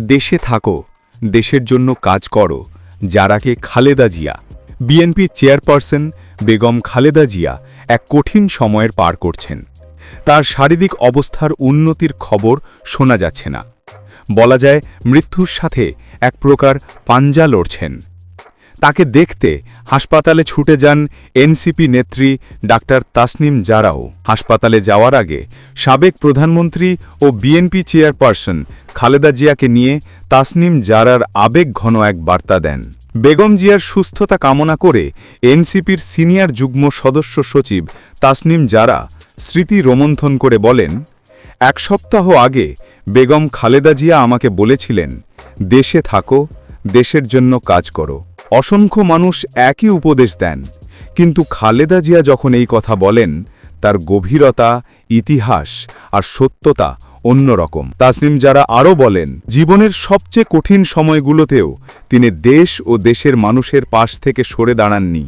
দেশে থাকো, দেশের জন্য কাজ করো, যারাকে খালেদা জিয়া, বিএনপি চেয়ারপারসন বেগম খালেদা জিয়া এক কঠিন সময়ের পার করছেন। তার শারীরিক অবস্থার উন্নতির খবর শোনা যাচ্ছে না। বলা যায় মৃত্যুর সাথে এক প্রকার পাঞ্জা লড়ছেন। তাকে দেখতে হাসপাতালে ছুটে যান এনসিপি নেত্রী ডাক্তার তাসনিম জারাও। হাসপাতালে যাওয়ার আগে সাবেক প্রধানমন্ত্রী ও বিএনপি চেয়ারপারসন খালেদা জিয়াকে নিয়ে তাসনিম জারার আবেগ ঘন এক বার্তা দেন। বেগম জিয়ার সুস্থতা কামনা করে এনসিপির সিনিয়র যুগ্ম সদস্য সচিব তাসনিম জারা স্মৃতি রোমন্থন করে বলেন, এক সপ্তাহ আগে বেগম খালেদা জিয়া আমাকে বলেছিলেন, দেশে থাকো, দেশের জন্য কাজ করো। অসংখ্য মানুষ একই উপদেশ দেন। কিন্তু খালেদা জিয়া যখন এই কথা বলেন, তার গভীরতা, ইতিহাস আর সত্যতা অন্যরকম। তাসনিম যারা আরও বলেন, জীবনের সবচেয়ে কঠিন সময়গুলোতেও তিনি দেশ ও দেশের মানুষের পাশ থেকে সরে দাঁড়াননি।